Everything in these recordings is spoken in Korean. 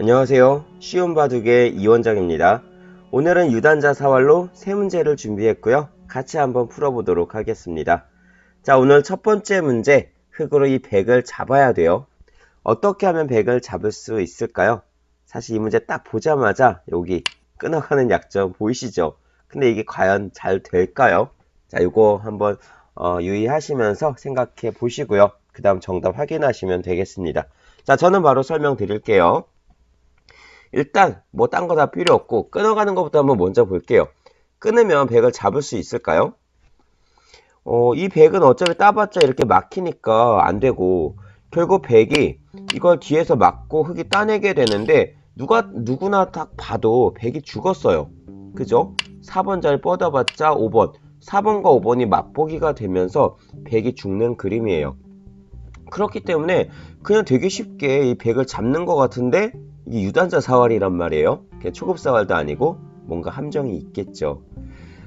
안녕하세요. 쉬운 바둑의 이원장입니다. 오늘은 유단자 사활로 세 문제를 준비했고요. 같이 한번 풀어보도록 하겠습니다. 자, 오늘 첫 번째 문제, 흙으로 이 백을 잡아야 돼요. 어떻게 하면 백을 잡을 수 있을까요? 사실 이 문제 딱 보자마자 여기 끊어가는 약점 보이시죠? 근데 이게 과연 잘 될까요? 자, 이거 한번 어, 유의하시면서 생각해 보시고요. 그 다음 정답 확인하시면 되겠습니다. 자, 저는 바로 설명드릴게요. 일단 뭐 딴 거 다 필요 없고 끊어가는 것부터 한번 먼저 볼게요. 끊으면 백을 잡을 수 있을까요? 어, 이 백은 어차피 따봤자 이렇게 막히니까 안 되고 결국 백이 이걸 뒤에서 막고 흙이 따내게 되는데 누가 누구나 딱 봐도 백이 죽었어요. 그죠? 4번 잘 뻗어봤자 5번 4번과 5번이 맛보기가 되면서 백이 죽는 그림이에요. 그렇기 때문에 그냥 되게 쉽게 이 백을 잡는 것 같은데 이게 유단자 사활이란 말이에요. 초급 사활도 아니고 뭔가 함정이 있겠죠.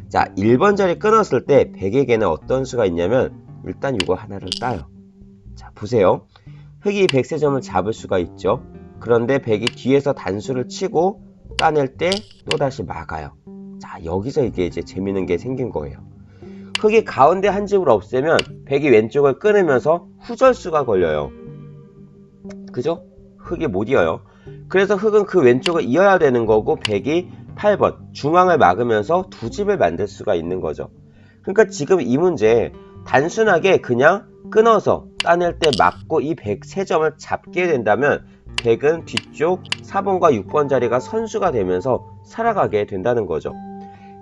자, 1번 자리 끊었을 때 백에게는 어떤 수가 있냐면 일단 이거 하나를 따요. 자, 보세요. 흑이 백세점을 잡을 수가 있죠. 그런데 백이 뒤에서 단수를 치고 따낼 때 또다시 막아요. 자, 여기서 이게 이제 재밌는 게 생긴 거예요. 흑이 가운데 한 집을 없애면 백이 왼쪽을 끊으면서 후절수가 걸려요. 그죠? 흑이 못 이어요. 그래서 흑은 그 왼쪽을 이어야 되는 거고 백이 8번 중앙을 막으면서 두 집을 만들 수가 있는 거죠. 그러니까 지금 이 문제 단순하게 그냥 끊어서 따낼 때 막고 이 103점을 잡게 된다면 백은 뒤쪽 4번과 6번 자리가 선수가 되면서 살아가게 된다는 거죠.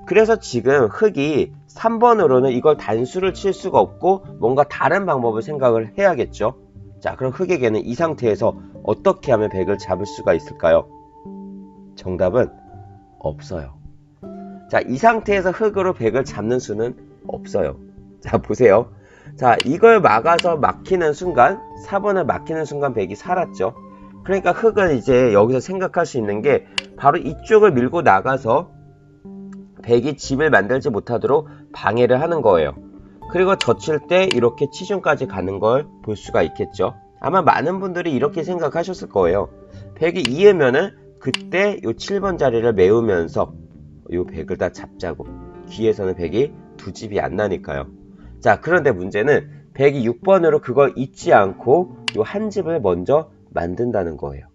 그래서 지금 흑이 3번으로는 이걸 단수를 칠 수가 없고 뭔가 다른 방법을 생각을 해야겠죠. 자, 그럼 흑에게는 이 상태에서 어떻게 하면 백을 잡을 수가 있을까요? 정답은 없어요. 자, 이 상태에서 흑으로 백을 잡는 수는 없어요. 자, 보세요. 자, 이걸 막아서 막히는 순간, 4번을 막히는 순간 백이 살았죠. 그러니까 흑은 이제 여기서 생각할 수 있는 게 바로 이쪽을 밀고 나가서 백이 집을 만들지 못하도록 방해를 하는 거예요. 그리고 젖힐 때 이렇게 치중까지 가는 걸 볼 수가 있겠죠. 아마 많은 분들이 이렇게 생각하셨을 거예요. 백이 2회면은 그때 요 7번 자리를 메우면서 요 백을 다 잡자고. 뒤에서는 백이 두 집이 안 나니까요. 자, 그런데 문제는 백이 6번으로 그걸 잊지 않고 요한 집을 먼저 만든다는 거예요.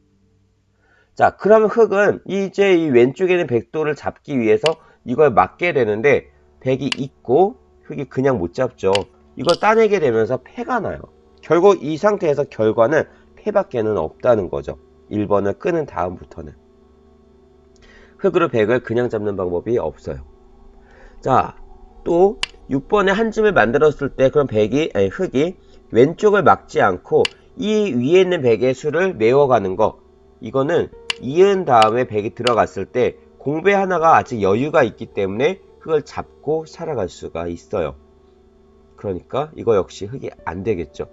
자, 그러면 흑은 이제 이 왼쪽에 있는 백도를 잡기 위해서 이걸 막게 되는데 백이 있고 흑이 그냥 못 잡죠. 이걸 따내게 되면서 패가 나요. 결국 이 상태에서 결과는 패밖에는 없다는 거죠. 1번을 끄는 다음부터는. 흑으로 백을 그냥 잡는 방법이 없어요. 자, 또 6번에 한 줌을 만들었을 때 그럼 백이 아니 흑이 왼쪽을 막지 않고 이 위에 있는 백의 수를 메워가는 거 이거는 이은 다음에 백이 들어갔을 때 공배 하나가 아직 여유가 있기 때문에 흙을 잡고 살아갈 수가 있어요. 그러니까 이거 역시 흙이 안 되겠죠.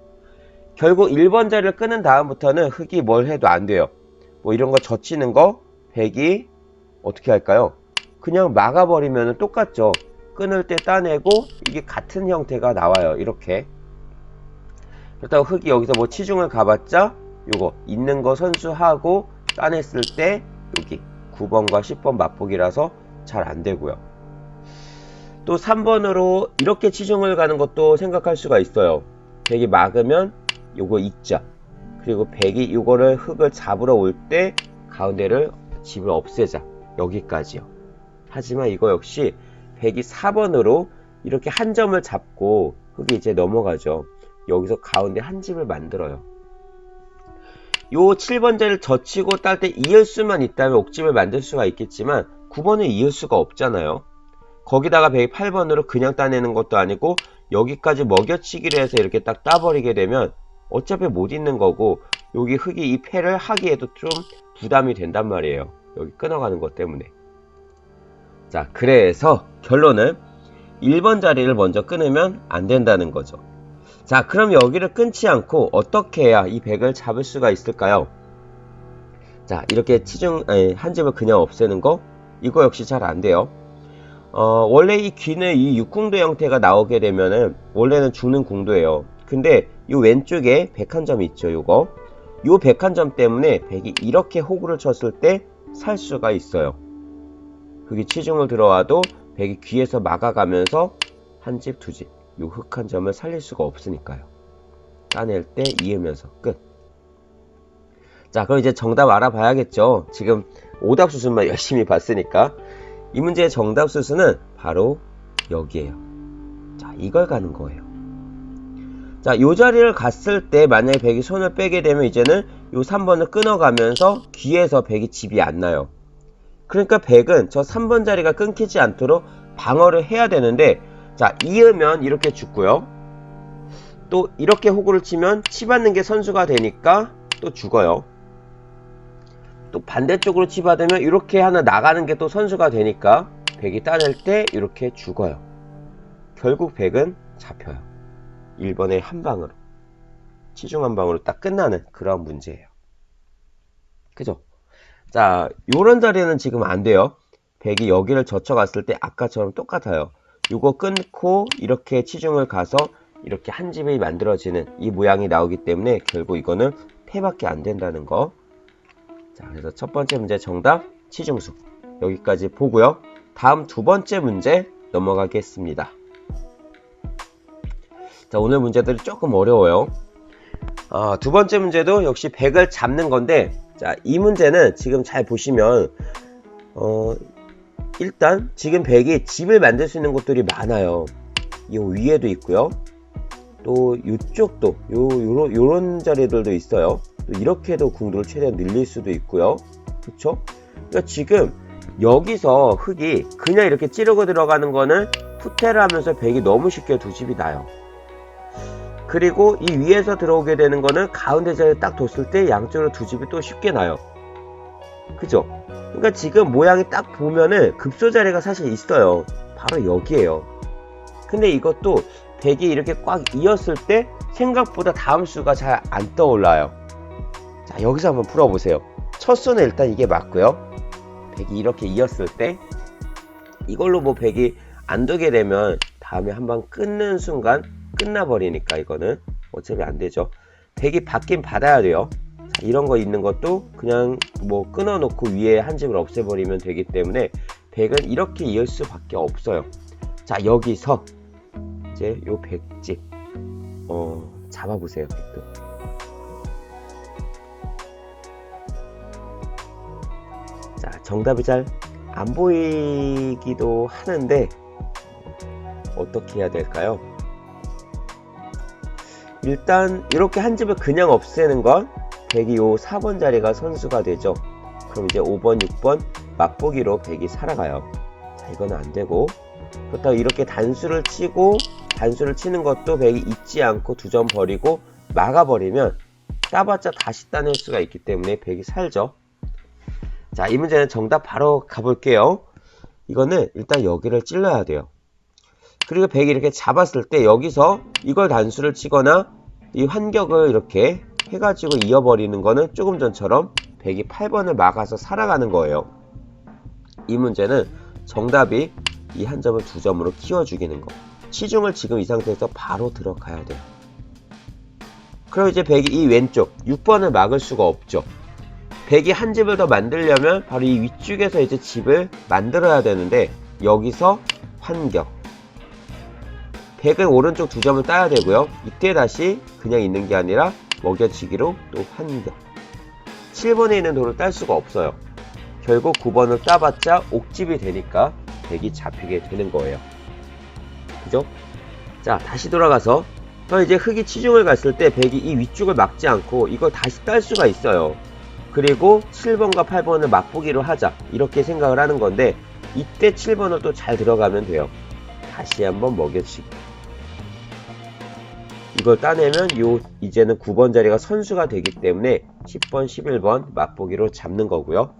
결국 1번 자리를 끄는 다음부터는 흙이 뭘 해도 안 돼요. 뭐 이런 거 젖히는 거 백이 어떻게 할까요? 그냥 막아버리면 똑같죠. 끊을 때 따내고 이게 같은 형태가 나와요. 이렇게. 그렇다고 흙이 여기서 뭐 치중을 가봤자 요거 있는 거 선수하고 따냈을 때 여기 9번과 10번 맛보기라서 잘 안 되고요. 또 3번으로 이렇게 치중을 가는 것도 생각할 수가 있어요. 백이 막으면 요거 있자. 그리고 백이 요거를 흙을 잡으러 올 때 가운데를 집을 없애자. 여기까지요. 하지만 이거 역시 백이 4번으로 이렇게 한 점을 잡고 흙이 이제 넘어가죠. 여기서 가운데 한 집을 만들어요. 요 7번 자리를 젖히고 딸 때 이을 수만 있다면 옥집을 만들 수가 있겠지만 9번은 이을 수가 없잖아요. 거기다가 108번으로 그냥 따내는 것도 아니고 여기까지 먹여치기를 해서 이렇게 딱 따버리게 되면 어차피 못 있는 거고 여기 흙이 이 패를 하기에도 좀 부담이 된단 말이에요. 여기 끊어가는 것 때문에. 자, 그래서 결론은 1번 자리를 먼저 끊으면 안 된다는 거죠. 자, 그럼 여기를 끊지 않고 어떻게 해야 이 백을 잡을 수가 있을까요? 자, 이렇게 치중, 아니, 한 집을 그냥 없애는 거? 이거 역시 잘 안 돼요. 어, 원래 이 귀는 이 육궁도 형태가 나오게 되면은, 원래는 죽는 궁도예요. 근데 이 왼쪽에 백한 점이 있죠, 요거. 요 백한점 때문에 백이 이렇게 호구를 쳤을 때 살 수가 있어요. 흙이 치중을 들어와도 백이 귀에서 막아가면서 한 집, 두 집, 요흙한 점을 살릴 수가 없으니까요. 따낼 때 이으면서 끝. 자, 그럼 이제 정답 알아봐야겠죠. 지금 오답 수순만 열심히 봤으니까. 이 문제의 정답 수순은 바로 여기에요. 자, 이걸 가는 거예요. 자, 요 자리를 갔을 때 만약에 백이 손을 빼게 되면 이제는 요 3번을 끊어가면서 귀에서 백이 집이 안 나요. 그러니까 백은 저 3번 자리가 끊기지 않도록 방어를 해야 되는데 자, 이으면 이렇게 죽고요. 또 이렇게 호구를 치면 치받는 게 선수가 되니까 또 죽어요. 또 반대쪽으로 치받으면 이렇게 하나 나가는 게 또 선수가 되니까 백이 따낼 때 이렇게 죽어요. 결국 백은 잡혀요. 1번의 한 방으로 치중 한 방으로 딱 끝나는 그런 문제예요. 그죠? 자, 요런 자리는 지금 안 돼요. 백이 여기를 젖혀갔을 때 아까처럼 똑같아요. 요거 끊고 이렇게 치중을 가서 이렇게 한 집이 만들어지는 이 모양이 나오기 때문에 결국 이거는 패밖에 안 된다는 거. 자, 그래서 첫 번째 문제 정답 치중수 여기까지 보고요. 다음 두 번째 문제 넘어가겠습니다. 자, 오늘 문제들이 조금 어려워요. 어, 두 번째 문제도 역시 100을 잡는 건데, 자, 이 문제는 지금 잘 보시면, 어, 일단 지금 100이 집을 만들 수 있는 곳들이 많아요. 이 위에도 있고요. 또 이쪽도 요 요런 요런 자리들도 있어요. 또 이렇게도 궁도를 최대한 늘릴 수도 있고요. 그렇죠? 그러니까 지금 여기서 흙이 그냥 이렇게 찌르고 들어가는 거는 후퇴를 하면서 100이 너무 쉽게 두 집이 나요. 그리고 이 위에서 들어오게 되는 거는 가운데 자리에 딱 뒀을 때 양쪽으로 두 집이 또 쉽게 나요. 그죠? 그러니까 지금 모양이 딱 보면은 급소 자리가 사실 있어요. 바로 여기에요. 근데 이것도 100이 이렇게 꽉 이었을 때 생각보다 다음 수가 잘 안 떠올라요. 자, 여기서 한번 풀어보세요. 첫 수는 일단 이게 맞고요. 100이 이렇게 이었을 때 이걸로 뭐 100이 안 되게 되면 다음에 한번 끊는 순간 끝나버리니까 이거는 어차피 안 되죠. 100이 받긴 받아야 돼요. 자, 이런 거 있는 것도 그냥 뭐 끊어놓고 위에 한 집을 없애버리면 되기 때문에 100은 이렇게 이을 수밖에 없어요. 자 여기서 이제 요 100집 어 잡아보세요 100도. 자 정답이 잘 안 보이기도 하는데 어떻게 해야 될까요? 일단 이렇게 한 집을 그냥 없애는 건 100이 요 4번 자리가 선수가 되죠. 그럼 이제 5번, 6번 맛보기로 100이 살아가요. 자, 이거는 안 되고. 그렇다고 이렇게 단수를 치고 단수를 치는 것도 100이 잊지 않고 두 점 버리고 막아버리면 따봤자 다시 따낼 수가 있기 때문에 100이 살죠. 자, 이 문제는 정답 바로 가볼게요. 이거는 일단 여기를 찔러야 돼요. 그리고 100이 이렇게 잡았을 때 여기서 이걸 단수를 치거나 이 환격을 이렇게 해가지고 이어버리는 거는 조금 전처럼 100이 8번을 막아서 살아가는 거예요. 이 문제는 정답이 이 한 점을 두 점으로 키워 죽이는 거. 치중을 지금 이 상태에서 바로 들어가야 돼요. 그럼 이제 100이 이 왼쪽 6번을 막을 수가 없죠. 100이 한 집을 더 만들려면 바로 이 위쪽에서 이제 집을 만들어야 되는데 여기서 환격 100은 오른쪽 두 점을 따야 되고요. 이때 다시 그냥 있는 게 아니라 먹여치기로 또 환격 7번에 있는 돌을 딸 수가 없어요. 결국 9번을 따봤자 옥집이 되니까 100이 잡히게 되는 거예요. 그죠? 자 다시 돌아가서 또 이제 흙이 치중을 갔을 때 100이 이 위쪽을 막지 않고 이걸 다시 딸 수가 있어요. 그리고 7번과 8번을 맛보기로 하자 이렇게 생각을 하는 건데 이때 7번을 또 잘 들어가면 돼요. 다시 한번 먹여치기 이걸 따내면 요 이제는 9번 자리가 선수가 되기 때문에 10번, 11번 맛보기로 잡는 거고요.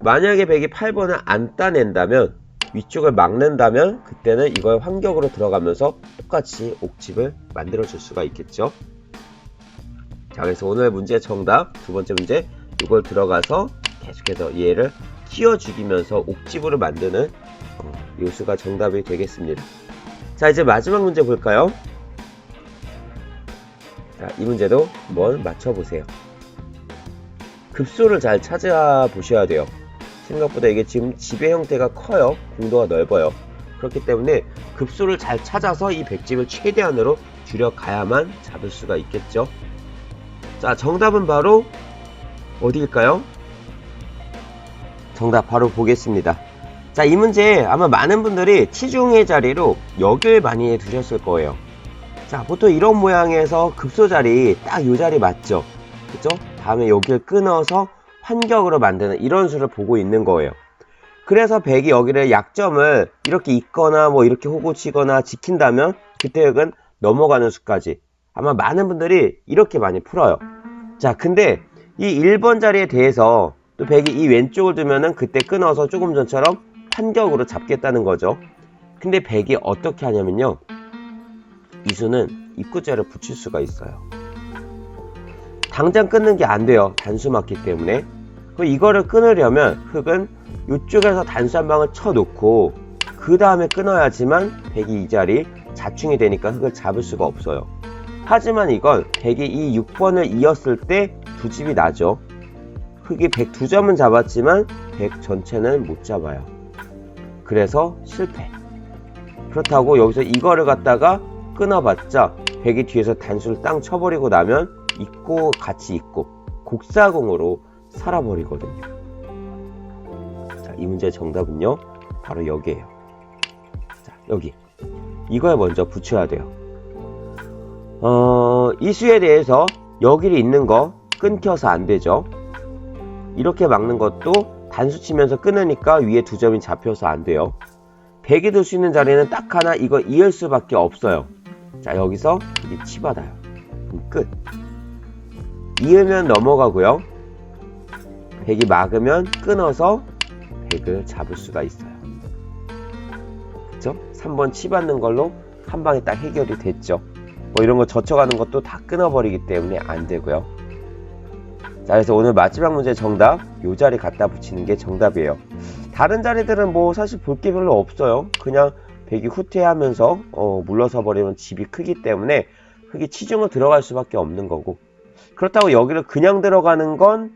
만약에 100이 8번을 안 따낸다면 위쪽을 막는다면 그때는 이걸 환격으로 들어가면서 똑같이 옥집을 만들어 줄 수가 있겠죠. 자 그래서 오늘 문제 정답 두 번째 문제 이걸 들어가서 계속해서 얘를 키워 죽이면서 옥집으로 만드는 어, 요수가 정답이 되겠습니다. 자 이제 마지막 문제 볼까요? 자, 이 문제도 한번 맞춰보세요. 급소를 잘 찾아보셔야 돼요. 생각보다 이게 지금 지배 형태가 커요. 공도가 넓어요. 그렇기 때문에 급소를 잘 찾아서 이 백집을 최대한으로 줄여가야만 잡을 수가 있겠죠. 자, 정답은 바로 어디일까요? 정답 바로 보겠습니다. 자, 이 문제 아마 많은 분들이 치중의 자리로 여길 많이 두셨을 거예요. 자, 보통 이런 모양에서 급소 자리 딱 이 자리 맞죠? 그죠? 다음에 여기를 끊어서 환격으로 만드는 이런 수를 보고 있는 거예요. 그래서 백이 여기를 약점을 이렇게 있거나 뭐 이렇게 호구 치거나 지킨다면 그때 흑은 넘어가는 수까지 아마 많은 분들이 이렇게 많이 풀어요. 자, 근데 이 1번 자리에 대해서 또 백이 이 왼쪽을 두면은 그때 끊어서 조금 전처럼 환격으로 잡겠다는 거죠. 근데 백이 어떻게 하냐면요. 이 수는 입구자를 붙일 수가 있어요. 당장 끊는 게 안 돼요. 단수 맞기 때문에. 그 이거를 끊으려면 흑은 이쪽에서 단수 한 방을 쳐놓고 그 다음에 끊어야지만 백이 이 자리 자충이 되니까 흑을 잡을 수가 없어요. 하지만 이건 백이 이 6번을 이었을 때 두 집이 나죠. 흑이 102점은 잡았지만 100 전체는 못 잡아요. 그래서 실패. 그렇다고 여기서 이거를 갖다가 끊어봤자 백이 뒤에서 단수를 땅 쳐버리고 나면 있고 같이 있고 곡사공으로 살아버리거든요. 자, 이 문제의 정답은요. 바로 여기에요. 자, 여기. 이거에 먼저 붙여야 돼요. 어, 이 수에 대해서 여기를 있는 거 끊겨서 안 되죠. 이렇게 막는 것도 단수 치면서 끊으니까 위에 두 점이 잡혀서 안 돼요. 100이 들 수 있는 자리는 딱 하나 이거 이을 수밖에 없어요. 자 여기서 이 치받아요. 끝. 이으면 넘어가고요. 100이 막으면 끊어서 100을 잡을 수가 있어요. 그쵸? 3번 치받는 걸로 한 방에 딱 해결이 됐죠. 뭐 이런 거 젖혀가는 것도 다 끊어버리기 때문에 안 되고요. 자, 그래서 오늘 마지막 문제 정답, 요 자리 갖다 붙이는 게 정답이에요. 다른 자리들은 뭐 사실 볼 게 별로 없어요. 그냥 백이 후퇴하면서 어, 물러서 버리면 집이 크기 때문에 흙이 치중을 들어갈 수밖에 없는 거고. 그렇다고 여기를 그냥 들어가는 건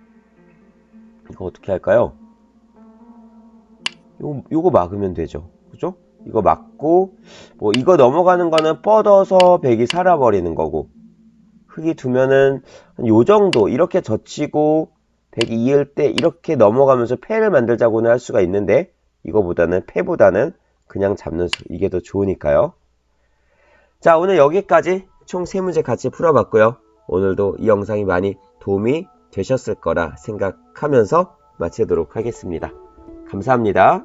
이거 어떻게 할까요? 요거, 요거 막으면 되죠. 그죠? 이거 막고 뭐 이거 넘어가는 거는 뻗어서 백이 살아버리는 거고 흙이 두면은 요 정도 이렇게 젖히고 102일 때 이렇게 넘어가면서 패를 만들자고는 할 수가 있는데 이거보다는 패보다는 그냥 잡는 수 이게 더 좋으니까요. 자 오늘 여기까지 총 3문제 같이 풀어봤고요. 오늘도 이 영상이 많이 도움이 되셨을 거라 생각하면서 마치도록 하겠습니다. 감사합니다.